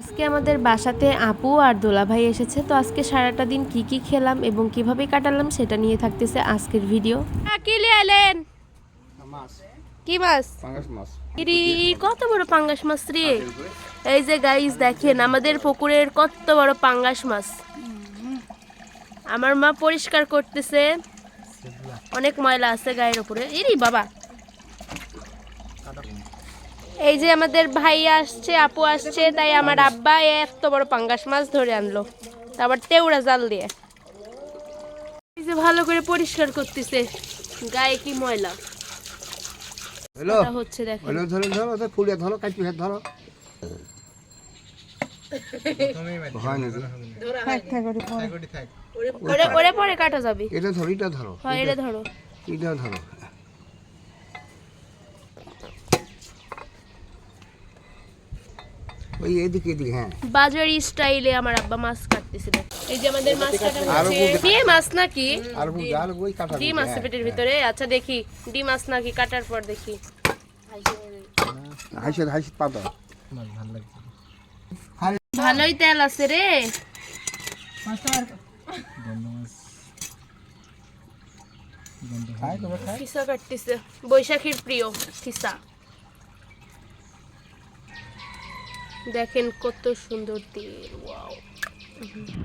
আজকে আমাদের বাসাতে আপু আর দোলা ভাই এসেছে তো আজকে সারাটা দিন কি কি খেলাম এবং কীভাবে কাটালাম সেটা নিয়ে থাকতেছে আজকের ভিডিও। কি এলেন? কি মাছ? কত বড় পাঙ্গাস মাছ রে। এই যে গাইস দেখেন আমাদের পুকুরের কত বড় পাঙ্গাস মাছ। আমার মা পরিষ্কার করতেছে। অনেক ময়লা আছে গায়ের উপরে। ইরি বাবা। এই যে আমাদের ভাই আসছে আপু আসছে তাই আমার আব্বা এত বড় পাঙ্গাস মাছ ধরে আনলো। তারপর তেউড়া জাল দিয়ে। এই যে ভালো করে পরিষ্কার করতেছে গায়ে কি ময়লা। হচ্ছে হ্যালো ধরো ধরো ধরো ধরো হাত ধরো। ওরে পরে। কাটা যাবে। এটা ধরো এটা ধরো। হয় এটা ধরো। এটা ধরো। ওই এদিকে এদিকে হ্যাঁ। বাজারি স্টাইলে আমার আব্বা মাছ কাটতেছে এই যে আমাদের মাছ কাটা হচ্ছে। ডিম মাছ নাকি? আর বুঝ আর ওই কাটা ডিম আছে পেটের ভিতরে। আচ্ছা দেখি। ডিম মাছ নাকি? কাটার পর দেখি। হাসি হাসি পাতা। ভালোই তেল আছে রে। বৈশাখীর প্রিয় খিসা দেখেন কত সুন্দর তেল ওয়াও।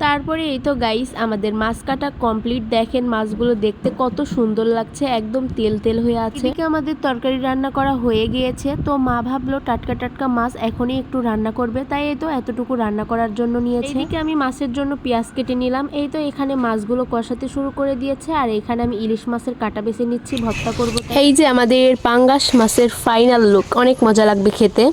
তারপরে এই তো গাইস আমাদের মাছ কাটা কমপ্লিট দেখেন মাছগুলো দেখতে কত সুন্দর লাগছে একদম তেল তেল হয়ে আছে। এদিকে আমাদের তরকারি রান্না করা হয়ে গিয়েছে তো মা ভাবলো টাটকা টাটকা মাছ এখনই একটু রান্না করবে তাই এই তো এতটুকু রান্না করার জন্য নিয়েছে। এদিকে আমি মাছের জন্য পেঁয়াজ কেটে নিলাম এই তো এখানে মাছগুলো কষাতে শুরু করে দিয়েছে আর এখানে আমি ইলিশ মাছের কাটা বেছে নিচ্ছি ভর্তা করব। এই যে আমাদের পাঙ্গাস মাছের ফাইনাল লুক অনেক মজা লাগবে খেতে।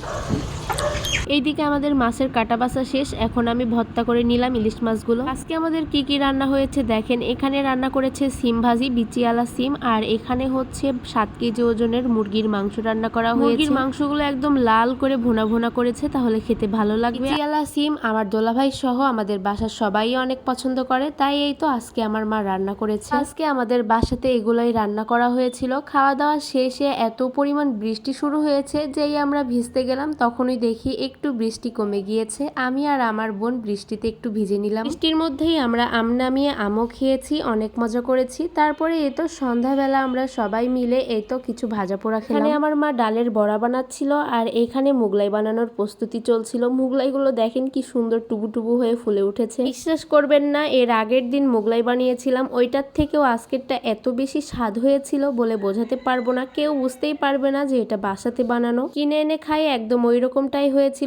এইদিকে আমাদের মাছের কাটা বাসা শেষ এখন আমি ভর্তা করে নিলাম ইলিশ মাছগুলো। আজকে আমাদের কি কি রান্না হয়েছে দেখেন এখানে রান্না করেছে সিম ভাজি বিচিয়ালা সিম আর এখানে হচ্ছে সাত কেজি ওজনের মুরগির মাংস রান্না করা হয়েছে। মুরগির মাংসগুলো একদম লাল করে ভুনা ভুনা করেছে তাহলে খেতে ভালো লাগবে। বিচিয়ালা সিম আমার দোলাভাই সহ আমাদের বাসার সবাই অনেক পছন্দ করে তাই এই তো আজকে আমার মা রান্না করেছে। আজকে আমাদের বাসাতে এগুলোই রান্না করা হয়েছিল। খাওয়া দাওয়া শেষে এত পরিমাণ বৃষ্টি শুরু হয়েছে যেই আমরা ভিজতে গেলাম তখনই দেখি একটু বৃষ্টি কমে গিয়েছে, আমি আর আমার বোন বৃষ্টিতে একটু ভিজে নিলাম। বৃষ্টির মধ্যেই আমরা আম নামিয়ে আমও খেয়েছি, অনেক মজা করেছি। তারপরে এই তো সন্ধ্যাবেলা আমরা সবাই মিলে এই তো কিছু ভাজা পোড়া খেলাম। আমার মা ডালের বড়া বানাচ্ছিল আর এখানে মুগলাই বানানোর প্রস্তুতি চলছিল। মুগলাইগুলো দেখেন কি সুন্দর টুবু টুবু হয়ে ফুলে উঠেছে। বিশ্বাস করবেন না, এর আগের দিন মোগলাই বানিয়েছিলাম। ওইটার থেকেও আজকেরটা এত বেশি স্বাদ হয়েছিল বলে বোঝাতে পারব না। কেউ বুঝতেই পারবে না যে এটা বাসাতে বানানো। কিনে এনে খাই, একদম ওই রকমটাই হয়েছিল।